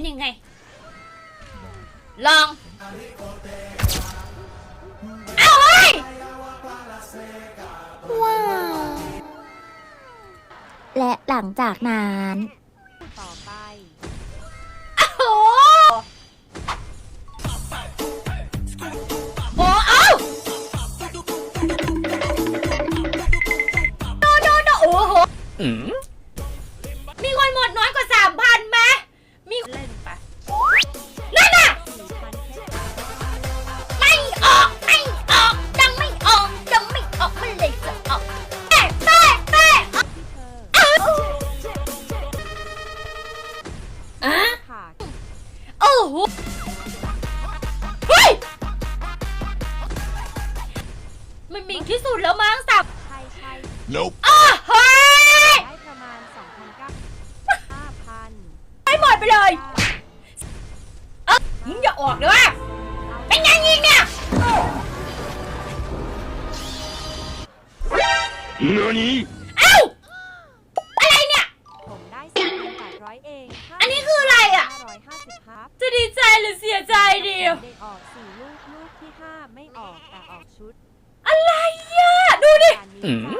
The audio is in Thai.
เป็นยังไง ลอง เอาเฮ้ยว้าว และหลังจากนั้น ต่อไปโอ้โหโอ้เอ้าโดโดโดโอ้โห มีคนหมดน้อยกว่า โอ้โหเฮ้ยมันมีที่สุดแล้วมั้งสับใช่ใช่ Nope. อ้าเฮ้ยได้ประมาณ 2,900 5,000ให้หมดไปเลยเอ้ามึงอย่าออกเลยว่ะเป็นไงยิงเนี่ย NANI? เอ้าอะไรเนี่ย ผมได้4,800 เอง อันนี้คืออะไรอะ 550ครับ จะดีใจหรือเสียใจดี ได้ออก4ลูกลูกที่5ไม่ออกแต่ออกชุดอะไรอะ ดูดิ การนี้จ้างเริ่มมาแล้วจอดไปไหน